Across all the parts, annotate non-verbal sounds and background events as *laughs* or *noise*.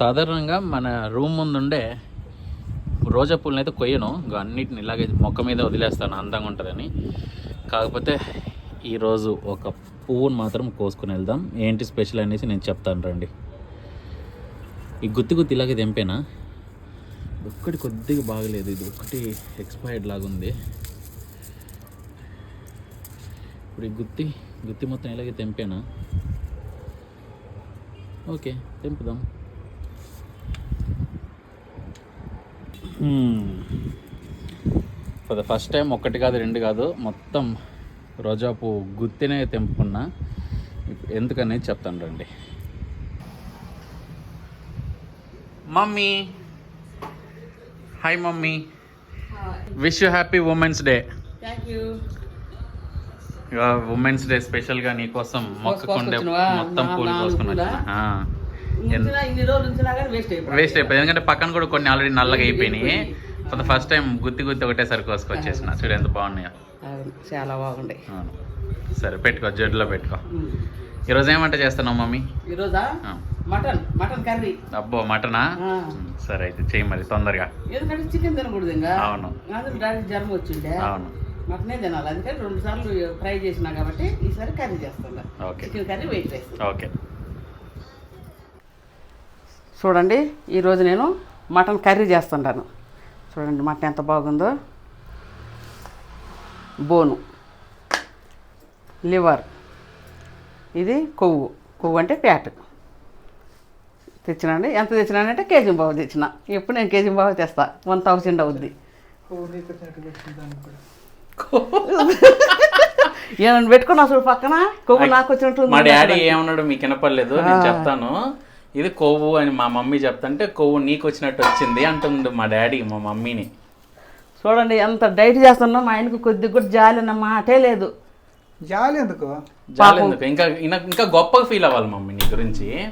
సాధారణంగా మన రూమ్ ముందుండే రోజా పూలను అయితే కొయ్యను. ఇంకా అన్నిటిని ఇలాగే మొక్క మీద వదిలేస్తాను అందంగా ఉంటుందని. కాకపోతే ఈరోజు ఒక పువ్వును మాత్రం కోసుకుని వెళ్దాం. ఏంటి స్పెషల్ అనేసి నేను చెప్తాను రండి. ఈ గుత్తి గుత్తి ఇలాగే తెంపేనా? ఒక్కటి కొద్దిగా బాగలేదు. ఇది ఒక్కటి ఎక్స్పైర్డ్ లాగుంది ఇప్పుడు ఈ గుత్తి గుత్తి మొత్తం ఇలాగే తెంపేనా? ఓకే తెంపుదాం. ఫర్ ద ఫస్ట్ టైం ఒక్కటి కాదు రెండు కాదు మొత్తం రోజాపు గుత్తినే తెంపుకున్నా ఎందుకనేది చెప్తాను రండి. Mummy hi mummy wish you happy women's day women's day స్పెషల్గా నీకోసం మొక్కకుండే? మొత్తం పూలు కోసుకుని? వచ్చిన వేస్ట్ అయిపోయింది ఎందుకంటే పక్కన కూడా కొన్ని ఆల్రెడీ నల్లగా అయిపోయినాయి. ద ఫస్ట్ టైం గుత్తి గుత్తి ఒకటేసారి కోసుకొచ్చేసిన. చూడు ఎంత బాగున్నాయో. చాలా బాగుండే అవును. సరే పెట్టుకో జడ్లో పెట్టుకో. ఈరోజు ఏమంట చేస్తున్నావు మమ్మీ? ఈరోజా. Mutton mutton curry. అబ్బో మటనా? సరే అయితే చెయ్యి మరి తొందరగా. ఎందుకంటే చికెన్ తినకూడదు ఇంకా. అవును. డాడీ జ్వరం వచ్చిండే అవును. మటనే తినాలి. అందుకని రెండు సార్లు ఫ్రై చేసినా కాబట్టి ఈసారి కర్రీ చేస్తున్నా okay. Chicken curry white rice okay. చూడండి ఈరోజు నేను మటన్ కర్రీ చేస్తుంటాను. చూడండి మటన్ ఎంత బాగుందో. బోను. లివర్. ఇది కొవ్వు. కొవ్వు అంటే ఫ్యాట్. తెచ్చినండి ఎంత తెచ్చినానంటే కేజీ బావు తెచ్చిన. ఎప్పుడు నేను కేజీ బావు తెస్తా. వన్ థౌసండ్ అవుద్ది. ఏమన్నా పెట్టుకున్నా చూడు పక్కన? కొవ్వు నాకు వచ్చినట్టు. మా డాడీ ఏమన్నాడు మీకు వినపడలేదు నేను చెప్తాను. ఇది కొవ్వు అని మా మమ్మీ చెప్తుంటే కొవ్వు నీకు వచ్చినట్టు వచ్చింది అంటుంది మా డాడీ మా మమ్మీని. చూడండి ఎంత డైట్ చేస్తున్నా మా ఆయనకు కొద్దిగా కూడా జాలి అన్న మాటే లేదు. జాలి ఎందుకు? జాలేందుకు ఇంకా ఇంకా- ఇంకా గొప్పగా ఫీల్ అవ్వాలి మమ్మీ నీ గురించి.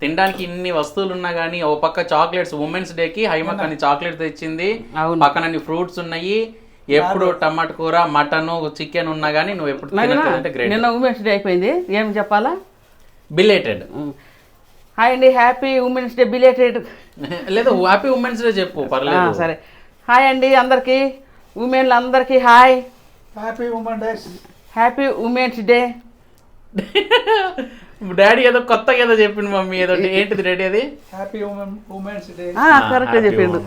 తినడానికి ఇన్ని వస్తువులు ఉన్నా కానీ ఓ పక్క చాక్లెట్స్ ఉమెన్స్ డే కి హైమక్ అని చాక్లెట్ తెచ్చింది. పక్కన అన్ని ఫ్రూట్స్ ఉన్నాయి. ఎప్పుడు టమాటా కూర మటన్ చికెన్ ఉన్నా కానీ నువ్వు ఎప్పుడు తినట్లేదంటే గ్రేట్ నిన్న ఉమెన్స్ డే అయిపోయింది. ఏం చెప్పాలా? బిలేటెడ్ హాయ్ అండి హ్యాపీ ఉమెన్స్ డే బిలేటెడ్ లేదా హ్యాపీ ఉమెన్స్ డే చెప్పు పర్లేదు. సరే. హాయ్ అండి అందరికీ. ఉమెన్లు అందరికీ hi happy women days happy women's day daddy ఏదో కొత్తగా ఏదో చెప్పిండు మమ్మీ ఏదో ఏంటిది డాడీ అది హ్యాపీ ఉమెన్ ఉమెన్స్ డే కరెక్ట్గా చెప్పిండు.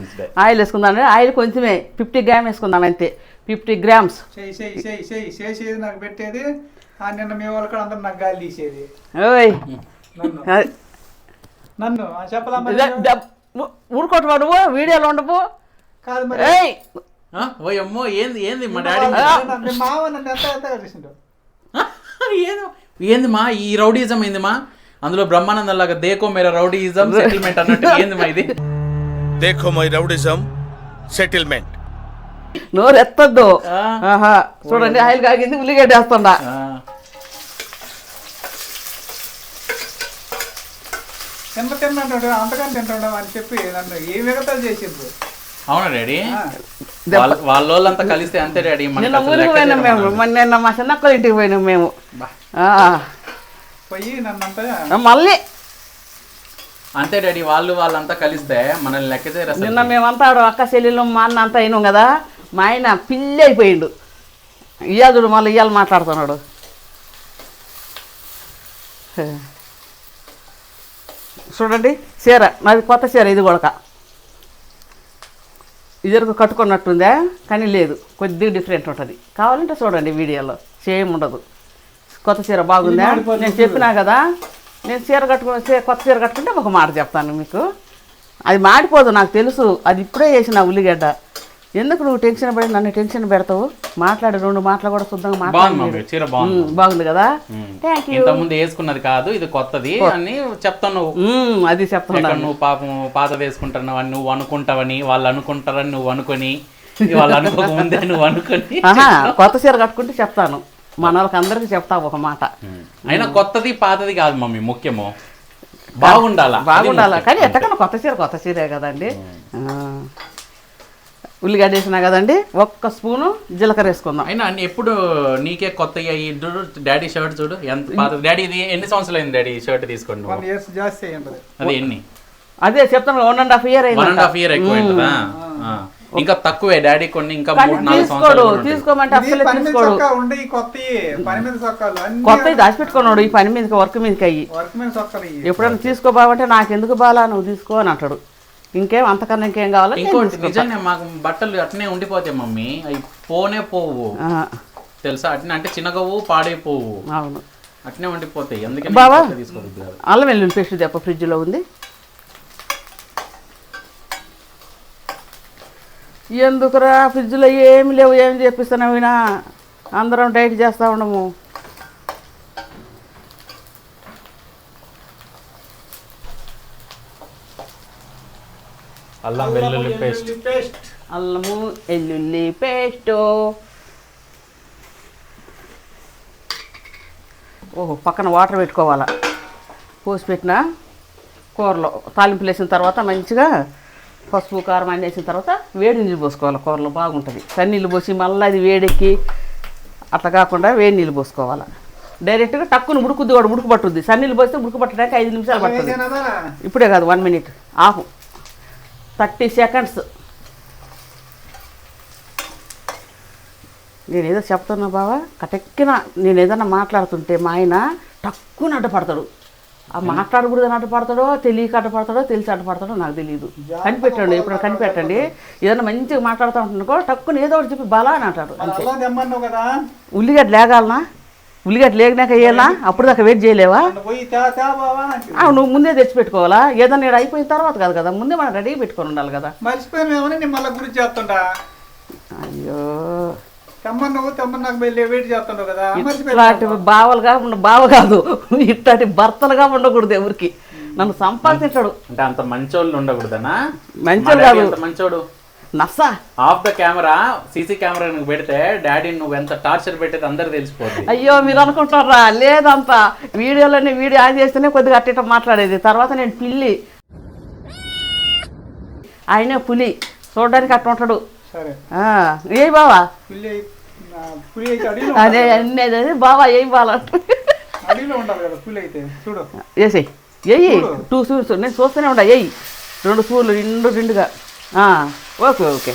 ఆయిల్ వేసుకుందాం ఆయిల్ కొంచెమే ఫిఫ్టీ గ్రామ్ వేసుకుందాం అంతే. ఫిఫ్టీ గ్రామ్స్ చేయి చేయి చేయి చేయి చేసేది నాకు పెట్టేది. ఆ నిన్న మీ వాళ్ళు కూడా అందరు నాకు గాలి తీసేది. ఓయ్. నన్ను నువ్వు వీడియోలో ఉండవు కాదు మరి. ఓయమ్మో ఏంది ఏంది మా డాడీ? మావ నన్ను ఎంత ఎంత ఏదో ఏంది మా ఈ రౌడీజం ఏంది మా? అందులో బ్రహ్మానందం లాగా దేకో మేర రౌడీజం సెటిల్మెంట్ అన్నట్టు ఏంది మా ఇది? దేకో మై రౌడీజం సెటిల్మెంట్ నోరు ఎత్తద్దు చూడండి హైల్ కాగింది ఉల్లిగడ్డ వేస్తుందా? తిన్న తిన్నాడు అంతకని తింటాడు అని చెప్పి నన్ను ఏ మిగతాలు చేసిండ్రు? అవునా డాడీ? వాళ్ళ వాళ్ళోళ్ళంతా కలిస్తే అంతే డాడీ నిన్న ఊరికి పోయినాం మేము. మొన్న నిన్న మా చిన్నక్కల ఇంటికి పోయినాం మేము. ఆ, పోయి నన్ను అంతా మళ్ళీ. అంతే డాడీ వాళ్ళు వాళ్ళంతా కలిస్తే మనల్ని లెక్క చేయరు అసలు నిన్న మేమంతా ఆడ అక్క చెల్లెలు మా అన్న అంతా అయినాం కదా మా ఆయన పిల్లి అయిపోయిండు. ఇయ్యాదుడు మళ్ళీ ఇయ్యాలి మాట్లాడుతున్నాడు. చూడండి చీర. నాది కొత్త చీర ఇది కూడా ఇదివరకు కట్టుకున్నట్టుందా కానీ లేదు. కొద్దిగా డిఫరెంట్ ఉంటుంది. కావాలంటే చూడండి వీడియోలో. సేమ్ ఉండదు. కొత్త చీర బాగుందా? నేను చెప్పినా కదా నేను చీర కట్టుకో చీ- కొత్త చీర కట్టుకుంటే ఒక మాట చెప్తాను మీకు. అది మాడిపోదు నాకు తెలుసు. అది ఇప్పుడే చేసిన ఉల్లిగడ్డ. ఎందుకు నువ్వు టెన్షన్ పడి నన్ను టెన్షన్ పెడతావు? మాట్లాడి రెండు మాటలు కూడా శుద్ధంగా బాగుంది మాట్లాడి చీర బాగుంది. కదా? థ్యాంక్ యూ ఇంత ముందు వేసుకున్నది కాదు ఇది కొత్తది అని చెప్తాను నువ్వు. అది చెప్తున్నా నువ్వు పాపం పాత వేసుకుంటున్నావు అని నువ్వు అనుకుంటావని వాళ్ళు అనుకుంటారని నువ్వు అనుకొని వాళ్ళు అనుకోకముందే నువ్వు అనుకొని. కొత్త చీర కట్టుకుంటే చెప్తాను. మన వాళ్ళకి అందరికీ చెప్తా ఒక మాట. అయినా కొత్తది పాతది కాదు మమ్మీ ముఖ్యము. బాగుండాలా? బాగుండాలి. కానీ ఎట్టకన్నా కొత్త చీర కొత్త చీరే కదండి. ఉల్లిగడ్డ వేసినా కదండి ఒక్క స్పూను జీలకర్ర వేసుకుందాం అయినా అన్ని ఎప్పుడు నీకే కొత్త చూడు డాడీ షర్ట్ చూడు ఎంత పాత డాడీ ఇది ఎన్ని సంవత్సరాలు అయింది డాడీ షర్ట్ తీసుకోండి అది ఎన్ని? అదే చెప్తాను one and half year one and half year ఎక్కువ. ఇంకా తక్కువే డాడీ కొన్ని ఇంకా మూడు నాలుగు తీసుకోడు సంవత్సరాలు. తీసుకోమంటే అసలే తీసుకోడు. కొత్త పని మీద చొక్కాలు అన్ని కొత్త దాచిపెట్టుకున్నాడు ఈ పని మీదకి వర్క్ మీదకి అయ్యి. ఎప్పుడైనా తీసుకోబావంటే నాకెందుకు బాలా నువ్వు తీసుకో అని అంటాడు. ఇంకేం అంతకన్నా ఇంకేం కావాలో ఇంకోటి. నిజంగా మాకు బట్టలు అట్నే ఉండిపోతాయి మమ్మీ. అవి పోనే పోవు. తెలుసా? అట్నే అంటే చిన్నగవు పాడైపోవు. అవును. అట్నే ఉండిపోతాయి. అందుకే కాదు. అల్లం వెల్లుల్లి పేస్ట్ తెప్ప ఫ్రిడ్జ్లో ఉంది. ఎందుకురా? ఫ్రిడ్జ్లో ఏమి లేవు ఏమి చేపిస్తున్నావు అందరం డైట్ చేస్తూ ఉండము. అల్లం వెల్లుల్లి పేస్ట్. పేస్ట్. అల్లము వెల్లుల్లి పేస్ట్. ఓహో పక్కన వాటర్ పెట్టుకోవాలా? పోసి పెట్టిన? కూరలో తాలింపులు వేసిన తర్వాత మంచిగా పసుపు కారం అన్నీ వేసిన తర్వాత వేడి నీళ్ళు పోసుకోవాలి. కూరలో బాగుంటుంది. సన్నీళ్ళు పోసి మళ్ళీ అది వేడెక్కి అట్లా కాకుండా వేడి నీళ్ళు పోసుకోవాలి. డైరెక్ట్గా టక్కున ఉడుకుద్ది కూడా ఉడుకు పట్టుద్ది. సన్నీళ్ళు పోస్తే ఉడుకు పట్టడానికి ఐదు నిమిషాలు పడుతుంది. ఇప్పుడే కాదు one minute. Half thirty seconds. నేను ఏదో చెప్తున్నా బావా కటెక్కిన నేను ఏదైనా మాట్లాడుతుంటే మా ఆయన తక్కువ అడ్డపడతాడు ఆ మాట్లాడకూడదని అడ్డపడతాడో తెలియక అడ్డపడతాడో తెలిసి అడ్డపడతాడో నాకు తెలియదు కనిపెట్టండి ఇప్పుడు కనిపెట్టండి. ఏదైనా మంచిగా మాట్లాడుతూ ఉంటున్నాకో టక్కున ఏదో ఒకటి చెప్పి బలా అని అంటాడు. ఉల్లిగడ్డ లేగాలనా? ఉల్లిగడ్డ లేగినాక వేయాలా? అప్పుడు దాకా వెయిట్ చేయలేవా? నువ్వు ముందే తెచ్చి పెట్టుకోవాలా? ఏదన్నా ఈడ అయిపోయిన తర్వాత కాదు కదా ముందే మనం రెడీ పెట్టుకొని ఉండాలి కదా. అయ్యో. తెమ్మన్నావు తెమ్మని నాకు వెళ్ళి వెయిట్ చేస్తుండవు కదా ఇట్లాంటి మర్చిపోయి బావలుగా ఉండ బావ కాదు. ఇట్లాంటి భర్తలుగా ఉండకూడదు ఎవరికి. నన్ను సంపాదించాడు. అంటే అంత మంచోళ్ళు ఉండకూడదనా? మంచోళ్ళు మా డాడీ కాదు. మంచోడు? నస్స off the camera CC camera నువ్వు పెడితే డాడీ నువ్వు ఎంత టార్చర్ పెట్టేది అందరు తెలిసిపోద్ది. అయ్యో మీరు అనుకుంటారా? లేదంతా. వీడియోలోనే వీడియో ఆన్ చేస్తేనే కొద్దిగా అట్ట మాట్లాడేది. తర్వాత నేను పిల్లి. ఆయనే పులి. చూడడానికి అట్ట ఉంటాడు. సరే. ఆ, ఏ బావా? అదే. అన్నీ బావా ఏం బావా? అడవిలో ఉండాలి కదా పులి అయితే. చూడు. వేసేయి ఎయ్యి టూ స్పూన్స్ నేను చూస్తూనే ఉంటా ఎయ్యి రెండు స్పూన్లు రెండు రెండుగా. ఆ, ఓకే ఓకే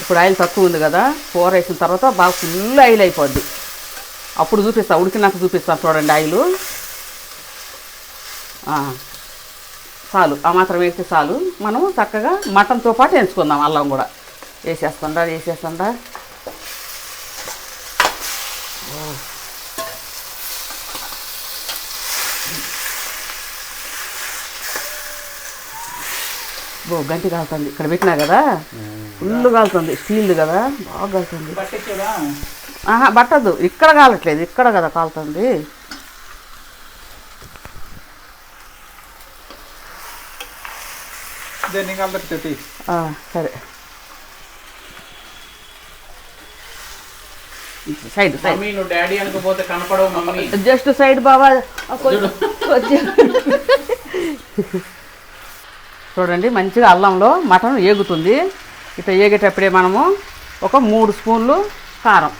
ఇప్పుడు ఆయిల్ తక్కువ ఉంది కదా కూర వేసిన తర్వాత బాగా ఫుల్ ఆయిల్ అయిపోద్ది. అప్పుడు చూపిస్తా ఉడికినాక చూపిస్తాను చూడండి ఆయిల్. చాలు ఆ మాత్రం వేస్తే చాలు. మనం చక్కగా మటన్తో పాటు ఎంచుకుందాం అల్లం కూడా. వేసేస్తుందా వేసేస్తుండా. ఓ. గంటి కాలుతుంది. ఇక్కడ పెట్టినా కదా? ఫుల్ కాలుతుంది. స్టీల్ కదా? బాగా కాలుతుంది. ఆహా పట్టదు ఇక్కడ కాలట్లేదు. ఇక్కడ కదా కాలుతుంది. సరే. సైడ్ సైడ్ మమ్మీ నువ్వు డాడీ అనుకోపోతే కనపడవు మమ్మీ. జస్ట్ సైడ్ బాబా. చూడండి మంచిగా అల్లంలో మటన్ ఏగుతుంది. ఇట్లా ఏగేటప్పుడే మనము ఒక మూడు స్పూన్లు కారం.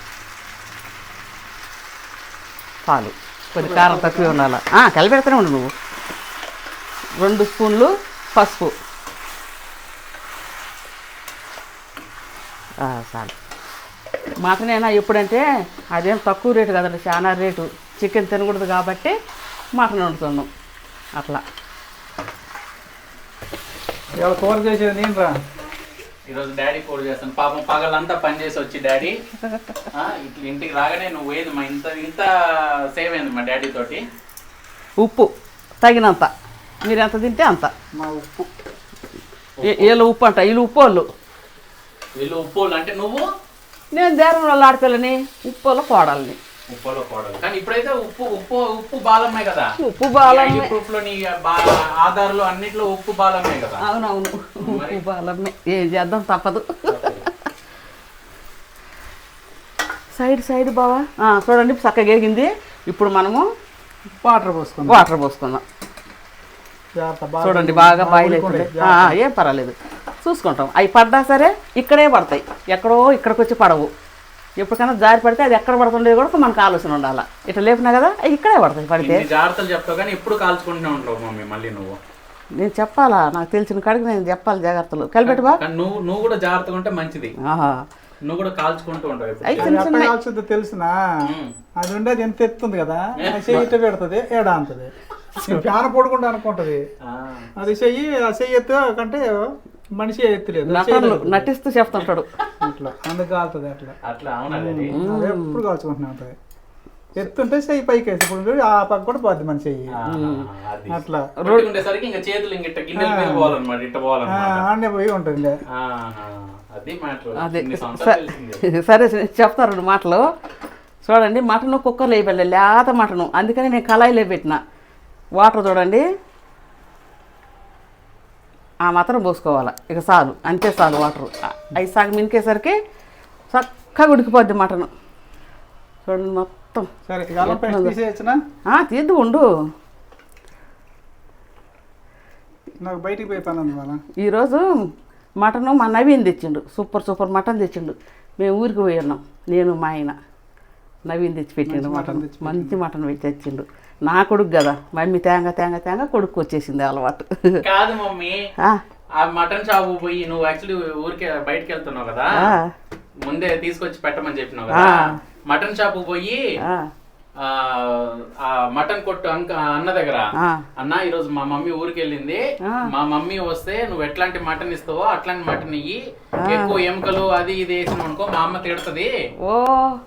పాలు. కొద్ది కారం తక్కువ ఉండాలి? కలిపెడుతూనే ఉండు నువ్వు. రెండు స్పూన్లు పసుపు. చాలు. మటన్ అయినా ఎప్పుడంటే అదేం తక్కువ రేటు కదండి చాలా రేటు. చికెన్ తినకూడదు కాబట్టి మటన్ వండుతున్నాం. అట్లా. ఇవాళ కూర చేసేది నేను రా. ఈరోజు డాడీ కూర చేస్తాను. పాపం పగలంతా పని చేసి వచ్చి డాడీ. ఆ, ఇట్లా ఇంటికి రాగానే నువ్వు ఏది మా ఇంత ఇంత సేవ్ అయింది మా డాడీ తోటి. ఉప్పు తగినంత. మీరు ఎంత తింటే అంత. మా ఉప్పు. ఏళ్ళు ఉప్పు అంట. వీళ్ళు ఉప్పు వాళ్ళు వీళ్ళు ఉప్పు అంటే నువ్వు? నేను దేరం వాళ్ళ ఆడపిల్లని ఉప్పు వాళ్ళ కోడల్ని. ఉప్పులో కోడలు. కానీ ఇప్పుడైతే ఉప్పు ఉప్పు ఉప్పు బాలమ్మే కదా. ఉప్పు బాలమ్మే. ప్రూఫ్లో నీ బా- ఆధార్లో అన్నిట్లో ఉప్పు బాలమ్మే కదా. అవునవును. ఉప్పు బాలమ్మే. ఏం చేద్దాం తప్పదు. సైడ్ సైడ్ బావా? ఆ, చూడండి చక్కగా ఏగింది ఇప్పుడు మనము వాటర్ పోసుకుందాం. వాటర్ పోసుకుందాం. చూడండి బాగా బాయిల్ ఆ, ఏం పర్వాలేదు. చూసుకుంటాం. అవి పడ్డా సరే ఇక్కడే పడతాయి. ఎక్కడో ఇక్కడికి వచ్చి పడవు. ఎప్పటికైనా జారి పడితే అది ఎక్కడ పడుతుండేది కూడా మనకు ఆలోచన ఉండాలి. ఇట్లా లేపినా కదా అవి ఇక్కడే పడతాయి పడితే. జాగ్రత్తలు చెప్తావు కానీ ఎప్పుడు కాల్చుకుంటూనే ఉంటావు మమ్మీ మళ్ళీ నువ్వు. నేను చెప్పాలా? నాకు తెలిసిన కాడికి నేను చెప్పాలి జాగ్రత్తలు. కలిపెట్టుబా కానీ నువ్వు నువ్వు కూడా జాగ్రత్తగా ఉంటే మంచిది. ఆహా. నువ్వు కూడా కాల్చుకుంటూ ఉంటావు కాల్చుద్దో తెలుసునా. అది ఉండేది ఎంత ఎత్తుంది కదా? చెయ్యి ఇట్ట పెడుతుంది ఏడా అంతది ప్యాన *laughs* పడుకుంటా అనుకుంటది. ఆ, అది చెయ్యి ఆ చెయ్యి ఎత్తు కంటే మనిషి ఎత్తులేదు నటనలు నటిస్తూ చెప్తుంటాడు అట్లా అందుకు కాలుతుంది అట్లా. అట్లా ఎప్పుడు కాల్చుకుంటున్నా ఉంటది ఎత్తుంటే చెయ్యి పైకి వేసి ఇప్పుడు చూడు, ఆ పక్క కూడా పోద్ది మన చెయ్యి. అట్లా. ఉండేసరికి ఇంకా చేతులు ఇంక ఇట్ట గిన్నెల మీద పోవాలన్నమాట ఇట్ట ఆ, పోవాలన్నమాట ఆడనే పోయి ఉంటుంది ఆహా, అది మ్యాటర్. అదే ఇన్ని సంవత్సరాలు తెలిసింది. సరే సరే, చెప్తారు రెండు మాటలు. చూడండి మటన్ కుక్కర్లో వేయబడలే లేత మటను. అందుకని నేను కళాయిలో పెట్టిన. వాటర్ చూడండి. ఆ మాత్రం పోసుకోవాలి. ఇక చాలు అంతే చాలు వాటర్ అవి సగం మినికేసరికి చక్కగా ఉడికిపోద్ది మటను. చూడండి మొత్తం. తీద్దు ఉండు. నాకు బయటికి పోయి పని ఈరోజు మటను మా నవీన్ తెచ్చిండు. సూపర్ సూపర్ మటన్ తెచ్చిండు. మేము ఊరికి పోయి ఉన్నాం. నేను మా ఆయన. నవీన్ తెచ్చి పెట్టిండు మటన్ మంచి మటన్ పెట్టి తెచ్చిండు. నా కొడుకు కదా. మమ్మీ తేంగ తేంగ తేంగ కొడుకు వచ్చేసింది అలవాటు. కాదు మమ్మీ. ఆ, మటన్ షాపు పోయి నువ్వు యాక్చువల్లీ ఊరికే బయటకు వెళ్తున్నావు కదా. ముందే తీసుకొచ్చి పెట్టమని చెప్పినావు కదా. మటన్ షాపు పోయి ఆ, మటన్ కొట్టు అంక అన్న దగ్గర. అన్న ఈ రోజు మా మమ్మీ ఊరికి వెళ్ళింది. మా మమ్మీ వస్తే నువ్వు ఎట్లాంటి మటన్ ఇస్తావో అట్లాంటి మటన్ ఇయ్యి. ఎక్కువ ఎముకలు అది ఇది వేసిన అనుకో మా అమ్మ తిడుతుంది. ఓ.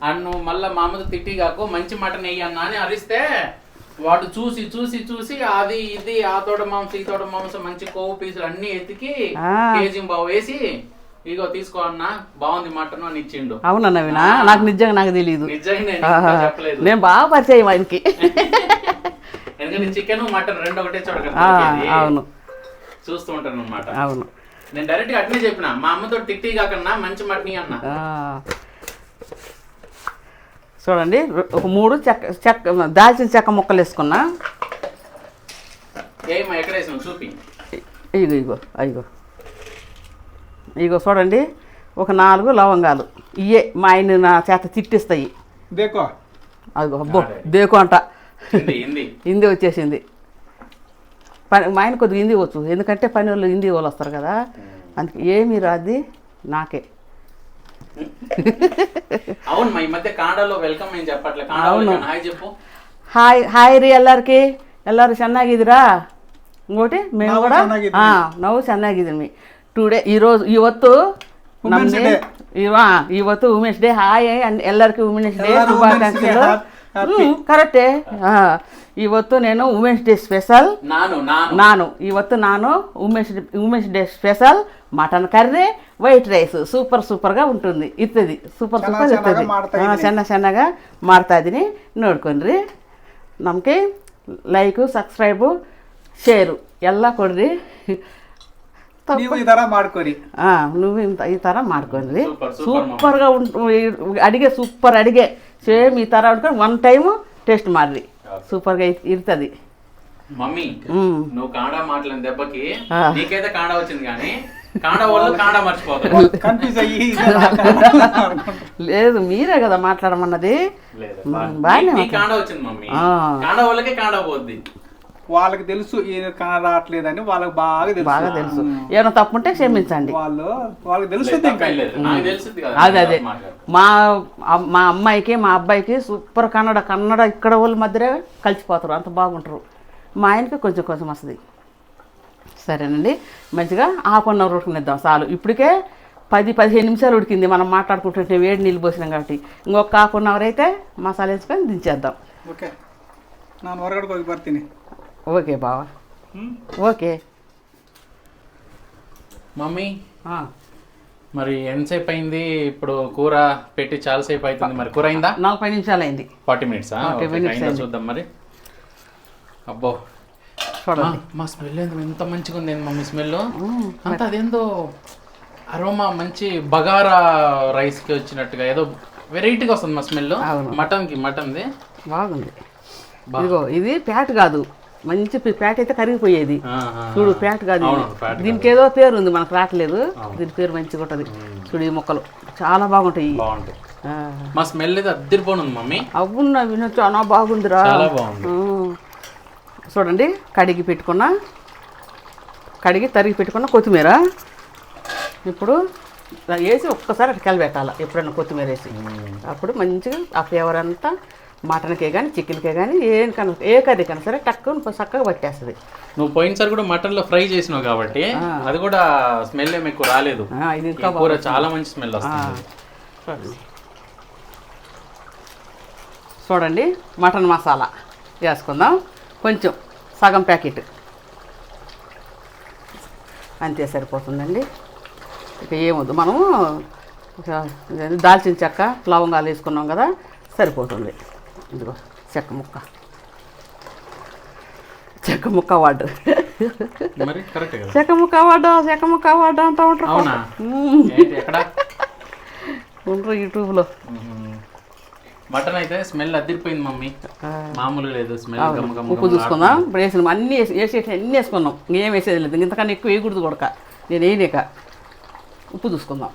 అని నువ్వు మళ్ళా మా అమ్మతో తిట్టి కాకు మంచి మటన్ వెయ్యి అన్న అని అరిస్తే వాడు చూసి చూసి చూసి అది ఇది ఆ తోట మాంసం ఈ తోట మాంసం మంచి కొవ్వు పీసులు అన్ని ఎతికి. కేజీ బావు వేసి ఇగో తీసుకో అన్న బాగుంది మటన్ అని ఇచ్చిండు. అవునా నవీనా నాకు నిజంగా నాకు తెలియదు నిజంగా నేను బాగా పరిచయం ఆయనకి. *laughs* ఎందుకంటే చికెన్ మటన్ రెండు ఒకటే దొరికేది. అవును. చూస్తూ ఉంటాను అనమాట అవును. నేను డైరెక్ట్గా అట్నే చెప్పిన మా అమ్మతో తిట్టి కాకన్నా మంచి మటన్ అన్న. చూడండి ఒక మూడు చెక్క చెక్క దాల్చిన చెక్క ముక్కలు వేసుకున్నా. ఇగో ఇగో ఇగో. ఇగో చూడండి ఒక నాలుగు లవంగాలు. ఇయే మా ఆయన నా చేత తిట్టిస్తాయి. దేకో. అదిగో అబ్బో దేకు అంట. హిందీ వచ్చేసింది. పని మా ఆయన కొద్దిగా హిందీ వచ్చు. ఎందుకంటే పని వాళ్ళు హిందీ వాళ్ళు వస్తారు కదా. అందుకే ఏమి రాది నాకే. అవును మా ఈ మధ్య కానడాలో వెల్కమ్ నేను చెప్పట్లే కానడా హాయ్ చెప్పు హాయ్ హాయ్ ರೀ ಎಲ್ಲಾರ್ಕಿ ಎಲ್ಲರೂ ಚೆನ್ನಾಗಿದ್ದೀರಾ ఇంకోటి మేము కూడా ఆ, ನಾವು ಚೆನ್ನಾಗಿದ್ದೀವಿ ಟುಡೇ ఈరోజు ಇವತ್ತು ನಮ್ಗೆ ಇವ ಇವತ್ತು ಉಮೇಶ್ ಡೇ ಹಾಯ್ ಅಂಡ್ ಎಲ್ಲರಿಗೂ ಉಮೇಶ್ ಡೇ ಎಲ್ಲರೂ ಶುಭಾಕಾಂಕ್ಷೆಗಳು Women's Day, ha- happy. ಹ್ಮ್ ಕರೆಕ್ಟೇ ಹಾ ಇವತ್ತು ನೇನು ಉಮೇಶ್ ಡೇ ಸ್ಪೆಷಲ್ ನಾನು ನಾನು ನಾನು ಇವತ್ತು ನಾನು women's women's day special mutton curry white rice. Super సూపర్గా ఉంటుంది. ఇత్తది. సూపర్ సూపర్ ఇస్తుంది చిన్న చిన్నగా మారుతుంది ನೋಡ್ಕೊಂಡ್ರಿ ನಮಗೆ ಲೈಕು ಸಬ್ಸ್ಕ್ರೈಬು ಶೇರು ಎಲ್ಲ కొడ్రి నువ్వు ಈ ಥರ తర ಹಾಂ ನೀವು ಇಂಥ ಈ ಥರ ಮಾಡ್ಕೊಂಡ್ರಿ సేమ్ ఈ తర ಸೂಪರ್ వన్ ಸೇಮ್ ಈ ಥರ ಒನ್ ಟೇಸ್ಟ್ సూపర్గా ఇరుతుంది. మమ్మీ నువ్వు కాడా మాట్లాడిన దెబ్బకి నీకైతే కాడా వచ్చింది కానీ కాండా వాళ్ళు కాండా మర్చిపోతారు. కన్ఫ్యూజ్ అయ్యి లేదు మీరే కదా మాట్లాడమన్నది. లేదు మ్మ్, బాగానే నీ కాండా వచ్చింది మమ్మీ. ఆ. కాండా వాళ్ళకే తెలుసు ఈయన కాన రావట్లేదని వాళ్ళకి బాగా తెలుసు. బాగా తెలుసు. ఏమైనా తప్పు ఉంటే క్షమించండి. వాళ్ళు వాళ్ళకి తెలుస్తుంది కదా. అదే అదే. మా మా అమ్మాయికి మా అబ్బాయికి సూపర్ కన్నడ కన్నడ ఇక్కడ వాళ్ళ మధ్యనే కలిసిపోతారు. అంత బాగుంటారు. మా ఆయనకి కొంచెం కొంచెం వస్తుంది. సరేనండి మంచిగా హాఫ్ అన్ అవర్ ఉడకనిద్దాం చాలు ఇప్పటికే పది పదిహేను నిమిషాలు ఉడికింది మనం మాట్లాడుకుంటుంటే వేడి నీళ్ళు పోసినాం కాబట్టి ఇంకొక హాఫ్ అన్ అవర్ అయితే మసాలా వేసుకొని దించేద్దాం ಓಕೆ ನಾನು ಹೊರಗಡೆ ಹೋಗಿ ಬರ್ತೀನಿ ఓకే బావా ಹ್ಮ್ ఓకే మమ్మీ ఆ, మరి ఎంతసేపు అయింది ఇప్పుడు కూర పెట్టి చాలా సేపు అవుతుంది మరి కూర అయిందా నలభై నిమిషాలు అయింది ఫార్టీ మినిట్స్ 40 minutes అయింది. చూద్దాం మరి అబ్బో చూడండి. మా స్మెల్ ఎంత మంచిగా ఉంది మమ్మీ స్మెల్? అంత అదేందో అరోమా మంచి బగారా రైస్కి వచ్చినట్టుగా ఏదో వెరైటీగా వస్తుంది మా స్మెల్. మటన్కి మటన్ది. బాగుంది. ఇదిగో ఇది ప్యాట్ కాదు. మంచి ప్యాట్ అయితే కరిగిపోయేది. చూడు ప్యాట్ కాదు దీనికి ఏదో పేరు ఉంది మనకు రావట్లేదు దీని పేరు మంచిగా ఉంటుంది. చూడు ఈ మొక్కలు. చాలా బాగుంటాయి. మా స్మెల్ అయితే అద్దరిపోనుంది మమ్మీ. అవునా విన చాలా బాగుందిరా. చాలా బాగుంది. చూడండి కడిగి పెట్టుకున్న కడిగి తరిగి పెట్టుకున్న కొత్తిమీర. ఇప్పుడు వేసి ఒక్కసారి అటు కలిపెట్టాలి ఎప్పుడైనా కొత్తిమీర వేసి. అప్పుడు మంచిగా ఆ ఫ్లేవర్ అంతా మటన్కే కానీ చికెన్కే కానీ ఏం కన్నా ఏ కర్రీ కన్నా సరే టక్కుని చక్కగా పట్టేస్తుంది. నువ్వు పోయినసారి కూడా మటన్లో ఫ్రై చేసినావు కాబట్టి అది కూడా స్మెల్ ఏమి ఎక్కువ రాలేదు. ఇది ఇంకా కూర చాలా మంచి స్మెల్ వస్తుంది. చూడండి చూడండి మటన్ మసాలా. వేసుకుందాం. కొంచెం సగం ప్యాకెట్. అంతే సరిపోతుందండి. ఇక ఏమొద్దు మనము దాల్చిన చెక్క లవంగాలు వేసుకున్నాం కదా సరిపోతుంది. ఇదిగో చెక్క ముక్క. చెక్క ముక్క వాడు చెక్క ముక్క వాడు చెక్క ముక్క వాడు అంటూ ఉంటారు. ఉంటారు యూట్యూబ్లో. మటన్ అయితే స్మెల్ అదిరిపోయింది మమ్మీ. మామూలుగా లేదు స్మెల్ ఉప్పు చూసుకుందాం ఇప్పుడు వేసినాం అన్నీ వేసి వేసేసి అన్నీ వేసుకున్నాం. ఇంకేం వేసేది లేదు. ఇంతకన్నా ఎక్కువ వేయకూడదు కొడక. నేను వేయలేక. ఉప్పు చూసుకుందాం.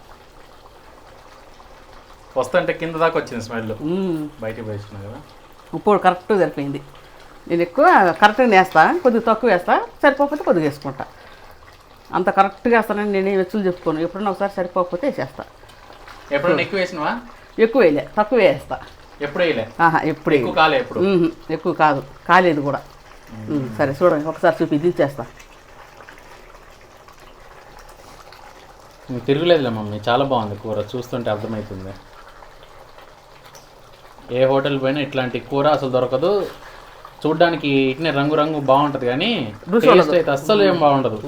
వస్తుంటే కింద దాకా వచ్చింది స్మెల్. మ్మ్. బయటికి పోయిస్తున్నా కదా. ఉప్పు కరెక్ట్ సరిపోయింది. నేను ఎక్కువ కరెక్ట్గా వేస్తా కొద్దిగా తక్కువ వేస్తా. సరిపోకపోతే కొద్దిగా వేసుకుంటా. అంత కరెక్ట్గా వేస్తానని నేను ఏం వెచ్చులు చెప్పుకోను. ఎప్పుడన్నా ఒకసారి సరిపోకపోతే వేసేస్తా. ఎప్పుడైనా ఎక్కువ వేసినవా? ఎక్కువ వేయలే. తక్కువ వేస్తా. ఎప్పుడు ఎక్కువ కాదు. కాలేదు కూడా. సరే చూడండి ఒకసారి చూపి దించేస్తా తిరగలేదులే మమ్మీ చాలా బాగుంది కూర చూస్తుంటే అర్థమవుతుంది ఏ హోటల్ పోయినా ఇట్లాంటి కూర అసలు దొరకదు. చూడ్డానికి ఇట్నే రంగు రంగు బాగుంటది కానీ అయితే అస్సలు ఏం బాగుండదు.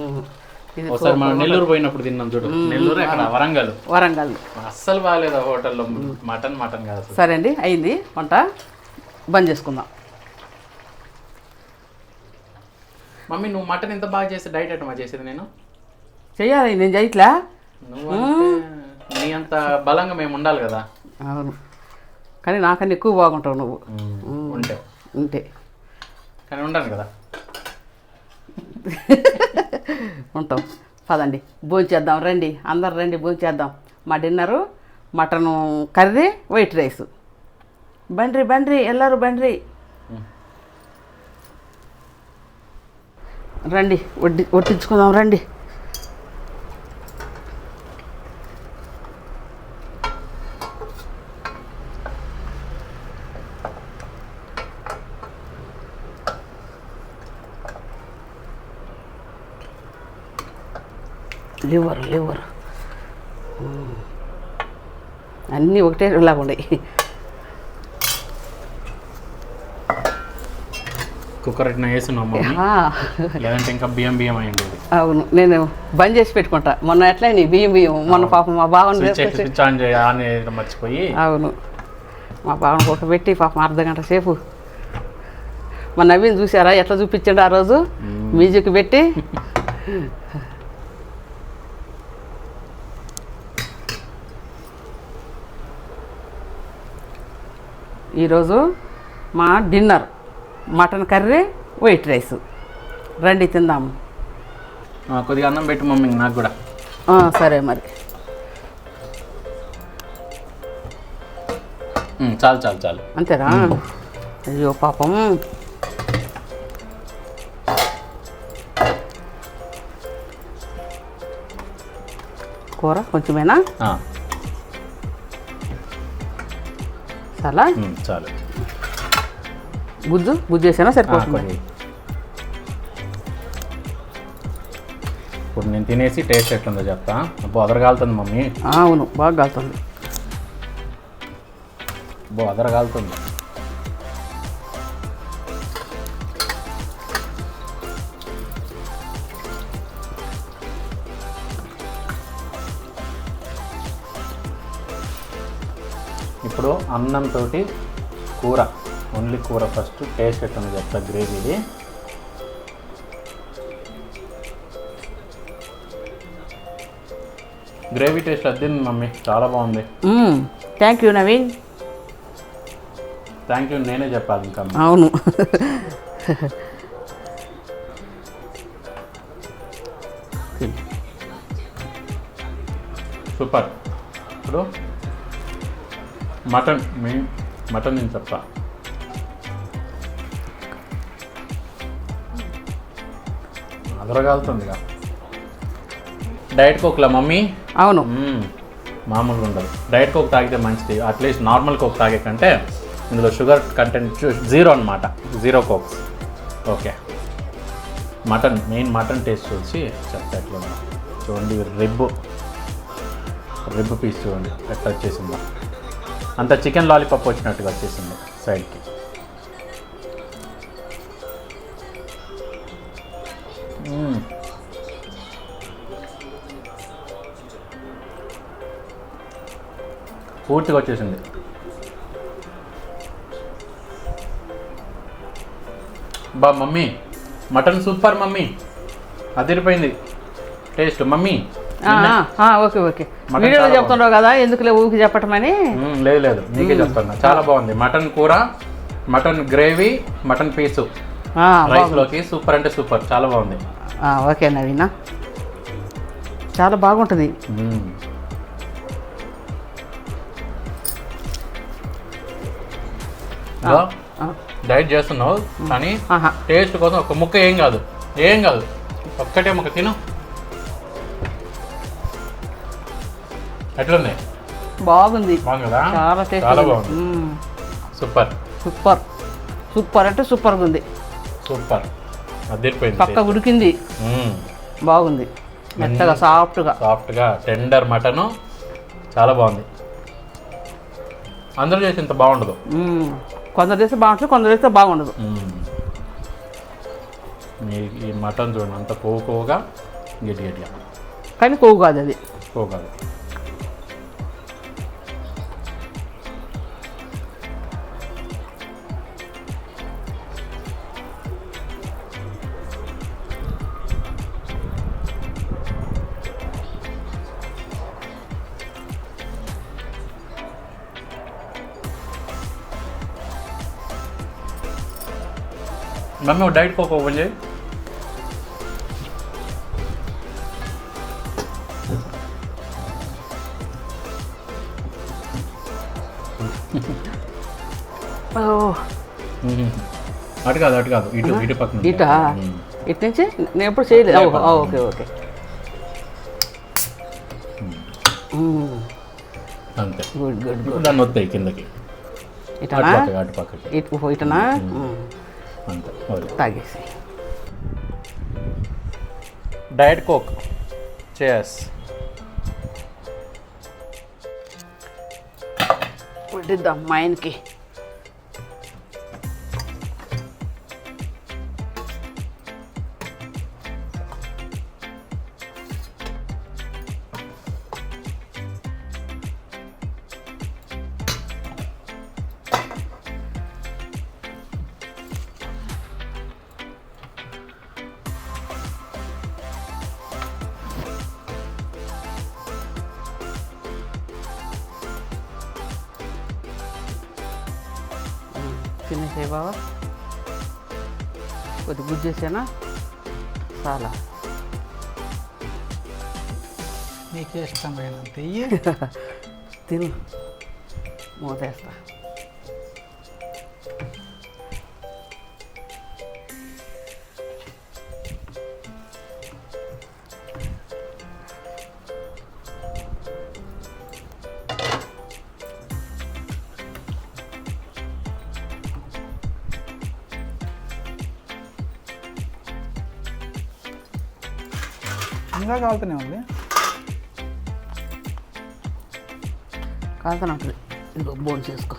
ఇది ఒకసారి మనం నెల్లూరు పోయినప్పుడు తిన్నాం చూడు. నెల్లూరు అక్కడ వరంగల్. వరంగల్. అస్సలు బాగాలేదు హోటల్లో. మటన్ మటన్ కాదు. సరే అండి అయింది. వంట బంద్ చేసుకుందాం. మమ్మీ నువ్వు మటన్ ఎంత బాగా చేస్తే డైట్ ఐటమ్ చేసేది నేను? చెయ్యాలి నేను చేయట్లా? నువ్వు నీ అంత బలంగా మేము ఉండాలి కదా. అవును. కానీ నాకన్నా ఎక్కువ బాగుంటావు నువ్వు. ఉంటే. ఉంటే. కానీ ఉండాలి కదా. *laughs* ఉంటాం పదండి భోంచేద్దాం రండి అందరు రండి భోంచేద్దాం మా dinner mutton curry white rice. బండ్రి బండ్రి ఎల్లరు బండ్రి. రండి వడ్డి వడ్డించుకుందాం రండి. Liver liver. అన్నీ ఒకటే లాగా ఉన్నాయి. కుక్కర్ లేదంటే ఇంకా బియ్యం బియ్యం అయి ఉండేది. అవును నేను బంద్ చేసి పెట్టుకుంటా. మొన్న ఎట్లా బియ్యం బియ్యం. మొన్న పాపం మా బావని మర్చిపోయి. అవును. మా బావని ఒక పెట్టి పాపం అర్ధ గంట సేపు. మా నవీన్ చూసారా? ఎట్లా చూపించాడు ఆ రోజు? మ్యూజిక్ పెట్టి. *laughs* ఈరోజు మా dinner mutton curry white rice. రండి తిందాము కొద్దిగా అన్నం పెట్టు మమ్మీ నాకు కూడా. సరే మరి. చాలు చాలు చాలు. అంతేనా? అయ్యో పాపం. కూర కొంచెమేనా? చాలా చాలు. గుజ్జు? గుజ్జు వేసానా ఆ, సరిపోతుంది. ఇప్పుడు నేను తినేసి టేస్ట్ ఎట్లుందో చెప్తా. అబ్బో అదరగాలుతుంది మమ్మీ. అవును బాగా కాలుతుంది అబ్బో అన్నంతో కూర ఓన్లీ కూర ఫస్ట్ టేస్ట్ ఎట్టుంది చెప్తా గ్రేవీది గ్రేవీ టేస్ట్ అద్దింది మమ్మీ చాలా బాగుంది. Thank you Naveen. Thank you నేనే చెప్పాలి ఇంకా. అవును. సూపర్ ఇప్పుడు మటన్ మెయిన్ మటన్ నేను చెప్తా. అదరగాలుతుందిగా. డైట్ కోక్లా మమ్మీ? అవును. మ్మ్. మామూలుగా ఉండదు డైట్ కోక్ తాగితే మంచిది. అట్లీస్ట్ నార్మల్ కోక్ తాగే కంటే ఇందులో షుగర్ కంటెంట్ జీరో అనమాట zero coke okay. Mutton main mutton taste చూసి చెప్తా ఎట్లా. చూడండి రిబ్ రిబ్ పీస్ చూడండి ఎట్లా వచ్చేసిందో. అంత చికెన్ లాలీపాప్ వచ్చినట్టుగా వచ్చేసింది సైడ్కి. పూర్తిగా వచ్చేసింది. బా మమ్మీ. Mutton super mummy. అదిరిపోయింది. Taste mummy. Okay okay. వీడియోలో చాలా చెప్తున్నావు కదా ఎందుకులే ఊరికి చెప్పటమని? లేదు లేదు. నీకే చెప్తున్నా. చాలా బాగుంది. మటన్ కూర మటన్ గ్రేవీ మటన్ పీసు. రైస్లోకి సూపర్ అంటే సూపర్. చాలా బాగుంది. ఓకే నవీన చాలా బాగుంటుంది. డైట్ చేస్తున్నావు కానీ. టేస్ట్ కోసం ఒక ముక్క ఏం కాదు. ఏం కాదు. ఒక్కటే ముక్క తిను. ఎట్లుంది? బాగుంది. బాగుంది? కదా చాలా టేస్ట్ చాలా బాగుంది. సూపర్. సూపర్. సూపర్ అంటే సూపర్గా ఉంది. సూపర్. అదిరిపోయింది పక్క ఉడికింది. బాగుంది. మెత్తగా సాఫ్ట్గా. సాఫ్ట్గా. టెండర్ మటను చాలా బాగుంది. అందరూ చేసి ఇంత బాగుండదు. కొందరు చేస్తే బాగుంటుంది కొందరు చేస్తే బాగుండదు. ఈ మటన్ చూడండి అంత కొవ్వు కొవ్వుగా గట్టి గట్టిగా. కానీ కొవ్వు కాదు అది. కొవ్వు కాదు. మమ్మీ ఒక డైట్ కోక్ ఓపెన్ చేయి. అటు కాదు అటు కాదు. ఇటు ఇటు పక్కన ఇటా? మ్మ్. ఇటు నుంచి నేను ఎప్పుడు చేయలేదు. Okay okay. మ్మ్. అంతే. గుడ్ గుడ్ దాన్ని వస్తాయి కిందకి. ఇటు ఇటనా? మ్మ్. అంతే వదిలే. తాగేసి డైట్ కోక్ చేస్ వడ్డిద్దాం మా ఆయనకి తినేసే బావా. కొద్ది గుజ్జు చేసానా? చాలా. నీకే ఇయ్యి. *laughs* తిను. మూతేస్తా ఇంకా కాలుతూనే ఉంది. కాలుతున్నట్టు ఇదిగో బోన్ చేసుకో.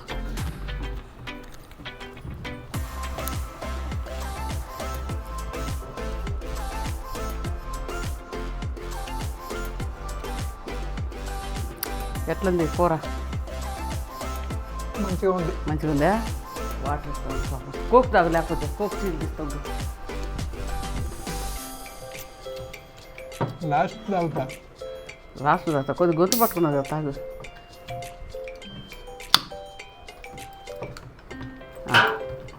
ఎట్లుంది కూర? మంచిగా ఉంది. మంచిగా ఉందా వాటర్ ఇస్తాను పాపం కోక్ తాగు లేకపోతే కోక్ చీలు లాస్ట్ తాగుతా లాస్ట్ తాగుతా కొద్దిగా గుర్తుపట్టుకున్నా కదా తాగు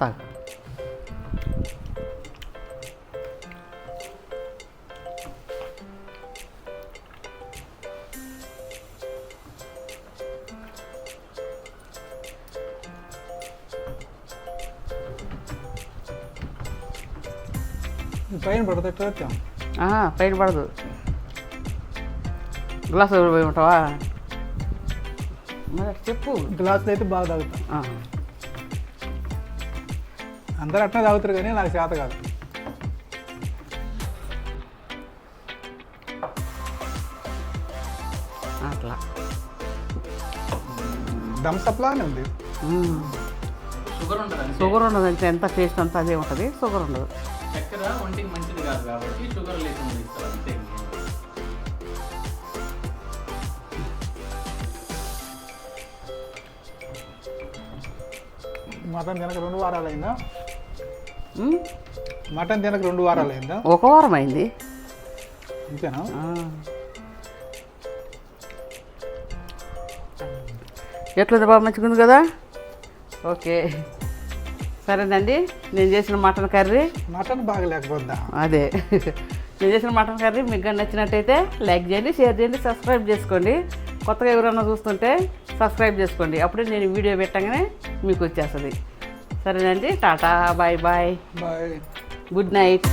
తాగు పైన పడదు ఎట్లా పైన పడదు గ్లాస్ పోయి ఉంటావా? చెప్పు. గ్లాసులు అయితే బాగా తాగుతాం. ఆ, అందరూ అట్నే తాగుతారు కానీ నాకు చేత కాదు. అట్లా. థమ్స్అప్ లానే ఉంది. షుగర్ ఉండదు అంటే ఎంత టేస్ట్ అంతా అదే ఉంటుంది. షుగర్ ఉండదు. చక్కెర ఒంటికి మంచిది కాదు కాబట్టి షుగర్ లేకుండా ఇస్తారు అంతే. మటన్ తినక రెండు వారాలు అయిందా? మటన్ తినక రెండు వారాలు అయిందా ఒక వారం అయింది అంతేనా. ఎట్లుంది బాబు? మంచిగుంది కదా? ఓకే. సరేనండి. నేను చేసిన మటన్ కర్రీ. మటన్ బాగా లేకపోద్దా? అదే. నేను చేసిన మటన్ కర్రీ మీకు కానీ నచ్చినట్టయితే లైక్ చేయండి షేర్ చేయండి సబ్స్క్రైబ్ చేసుకోండి. కొత్తగా ఎవరైనా చూస్తుంటే సబ్స్క్రైబ్ చేసుకోండి. అప్పుడే నేను వీడియో పెట్టగానే మీకు వచ్చేస్తుంది సరేనండి tata bye bye. Bye. Good night.